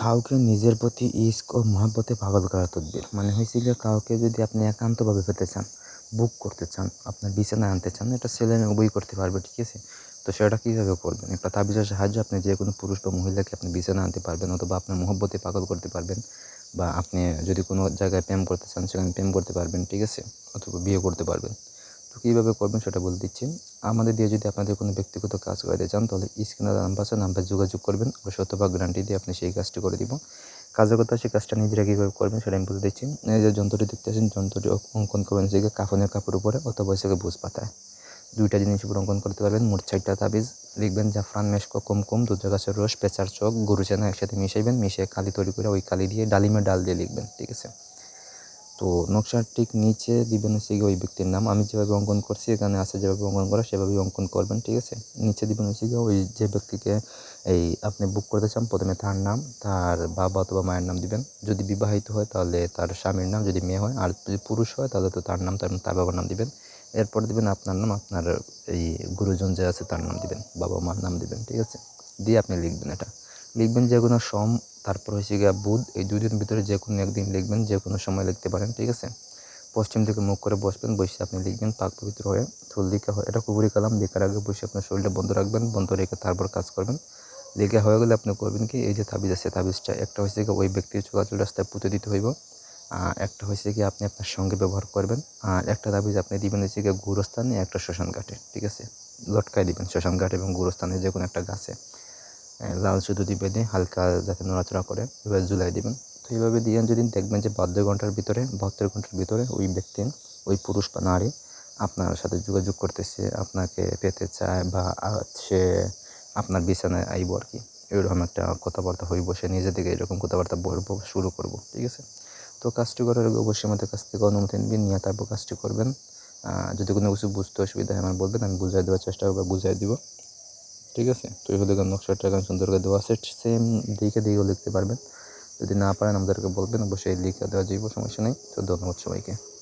কাউকে নিজের প্রতি ইস্ক ও মহব্বতে পাগল করার তদবির। মানে হয়েছে গিয়ে কাউকে যদি আপনি একান্তভাবে পেতে চান বুক করতে চান, আপনার বিছানায় আনতে চান, এটা ছেলে মেয়ে করতে পারবে, ঠিক আছে? তো সেটা কীভাবে করবেন? একটা তাবিজের সাহায্যে আপনি যে কোনো পুরুষ বা মহিলাকে আপনি বিছানায় আনতে পারবেন অথবা আপনার মহব্বতে পাগল করতে পারবেন বা আপনি যদি কোনো জায়গায় প্রেম করতে চান, সেখানে প্রেম করতে পারবেন, ঠিক আছে? অথবা বিয়ে করতে পারবেন। তো কীভাবে করবেন সেটা বলে দিচ্ছি। আমাদের দিয়ে যদি আপনাদের কোনো ব্যক্তিগত কাজ করাতে চান তাহলে স্ক্রিনে নাম্বার আছে নাম্বার যোগাযোগ করবেন। আমরা শতভাগ গ্যারান্টি দিয়ে আপনি সেই কাজটি করে দিব। কাজের কথা সেই কাজটা নিজেরা কীভাবে করবেন সেটা আমি বলে দিচ্ছি। এই যে যন্ত্রটি দেখতেছেন যন্ত্রটি অঙ্কন করবেন সেগুলো কাফনের কাপড় উপরে অথবা সেগুলো বুঝ পাতায়। দুইটা জিনিস উপর অঙ্কন করতে পারবেন। মোট চারটা তাবিজ, লিখবেন জাফরান, মেশকো, কুমকুম দুধ গাছের রস, পেঁচার চোখ গরু চেনা একসাথে মিশাইবেন, মিশিয়ে কালি তৈরি করে ওই কালি দিয়ে ডালিমের ডাল দিয়ে লিখবেন, ঠিক আছে? তো নকশার ঠিক নিচে দিবেন হচ্ছে গিয়ে ওই ব্যক্তির নাম। আমি যেভাবে অঙ্কন করছি, এখানে আছে যেভাবে অঙ্কন করা, সেভাবেই অঙ্কন করবেন, ঠিক আছে? নিচে দিবেন হচ্ছে গিয়ে ওই যে ব্যক্তিকে এই আপনি বুক করতে চান, প্রথমে তার নাম, তার বাবা অথবা মায়ের নাম দিবেন। যদি বিবাহিত হয় তাহলে তার স্বামীর নাম, যদি মেয়ে হয় আর যদি পুরুষ হয় তাহলে তো তার নাম, তার তার বাবার নাম দিবেন। এরপর দিবেন আপনার নাম, আপনার এই গুরুজন যে আছে তার নাম দিবেন, বাবা মার নাম দিবেন, ঠিক আছে? দিয়ে আপনি লিখবেন এটা। লিখবেন যে কোনো সম তারপর হচ্ছে গিয়ে বুধ, এই দুই দিনের ভিতরে যে কোনো একদিন লিখবেন, যে কোনো সময় লিখতে পারেন, ঠিক আছে? পশ্চিম দিকে মুখ করে বসবেন, বসে আপনি লিখবেন, পাক পবিত্র হয়ে থুল লিখা হয়, এটা কুবুরি কালাম, লেখার আগে বসে আপনার শরীরটা বন্ধ রাখবেন, বন্ধ রেখে তারপর কাজ করবেন। লেখা হয়ে গেলে আপনি করবেন কি, এই যে তাবিজ আছে, তাবিজটা, একটা হচ্ছে কি ওই ব্যক্তির চলাচল রাস্তায় পুঁতে দিতে হইব। একটা হয়েছে কি আপনি আপনার সঙ্গে ব্যবহার করবেন। আর একটা তাবিজ আপনি দিবেন হচ্ছে গিয়ে গুরুস্থানে, একটা শ্মশান ঘাটে, ঠিক আছে? লটকায় দিবেন শ্মশান ঘাট এবং গুরুস্থানে যে কোনো একটা গাছে। লাল শুধু দিবে দিয়ে হালকা যাতে নড়াচড়া করে, এবার ঝুলাই দিবেন। তো এইভাবে দিয়ে যদি দেখবেন যে বাহাত্তর ঘণ্টার ভিতরে বাহাত্তর ঘণ্টার ভিতরে ওই ব্যক্তি, ওই পুরুষ বা নারী আপনার সাথে যোগাযোগ করতেছে, আপনাকে পেতে চায় বা সে আপনার বিছানায় আইব আর কি। এরকম একটা কথাবার্তা হইব, সে নিজে থেকে এরকম কথাবার্তা বলব, শুরু করব, ঠিক আছে? তো কাজটি করার আগে অবশ্যই আমাদের কাছ থেকে অনুমতি নেবেন, নিয়ে তারপর কাজটি করবেন। যদি কোনো কিছু বুঝতে অসুবিধা হয়, আমার বলবেন, আমি বুঝাই দেওয়ার চেষ্টা করব বুঝাই দিব। ঠিক আছে? তো এই দেখুন নকশাটা এখন সুন্দর করে দেওয়া আছে। সেম দিকে দিকেও লিখতে পারবেন। যদি না পারেন আমাদেরকে বলবেন, অবশ্যই লিখে দেওয়া যাইব, সমস্যা নেই। তো ধন্যবাদ সবাইকে।